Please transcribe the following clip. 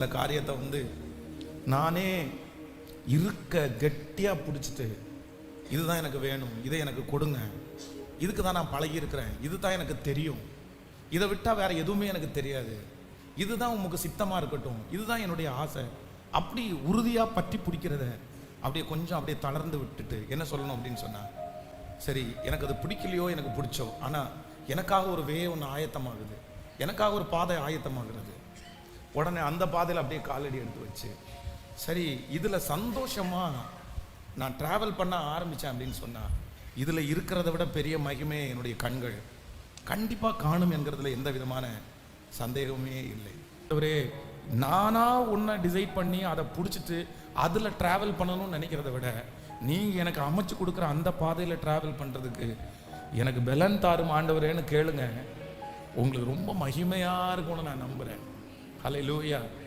இந்த காரியத்தை வந்து நானே இருக்க கெட்டியாக பிடிச்சிட்டு இதுதான் எனக்கு வேணும் இதை எனக்கு கொடுங்க இதுக்கு தான் நான் பழகியிருக்கிறேன் இது இதுதான் எனக்கு தெரியும் இதை விட்டால் வேற எதுவுமே எனக்கு தெரியாது இதுதான் உமக்கு சித்தமாக இருக்கட்டும் இதுதான் என்னுடைய ஆசை அப்படி உறுதியாக பற்றி பிடிக்கிறத அப்படியே கொஞ்சம் அப்படியே தளர்ந்து விட்டுட்டு என்ன சொல்லணும் அப்படின்னு சொன்னால் சரி எனக்கு அது பிடிக்கலையோ எனக்கு பிடிச்சோ ஆனால் எனக்காக ஒரு வே ஒன்று ஆயத்தமாகுது எனக்காக ஒரு பாதை ஆயத்தமாகிறது உடனே அந்த பாதையில் அப்படியே காலடி எடுத்து வச்சு சரி இதில் சந்தோஷமா நான் ட்ராவல் பண்ண ஆரம்பித்தேன் அப்படின்னு சொன்னால் இதில் இருக்கிறத விட பெரிய மகிமே என்னுடைய கண்கள். கண்டிப்பாக காணும் என்கிறதுல எந்த விதமான சந்தேகமே இல்லை. ஒரே நானாக ஒன்றை டிசைட் பண்ணி அதை பிடிச்சிட்டு அதில் ட்ராவல் பண்ணணும்னு நினைக்கிறத விட நீங்கள் எனக்கு அமைச்சு கொடுக்குற அந்த பாதையில் ட்ராவல் பண்ணுறதுக்கு எனக்கு பெலன் தாரும் ஆண்டவரேன்னு கேளுங்க. உங்களுக்கு ரொம்ப மகிமையாக இருக்கும்னு நான் நம்புகிறேன் Hallelujah.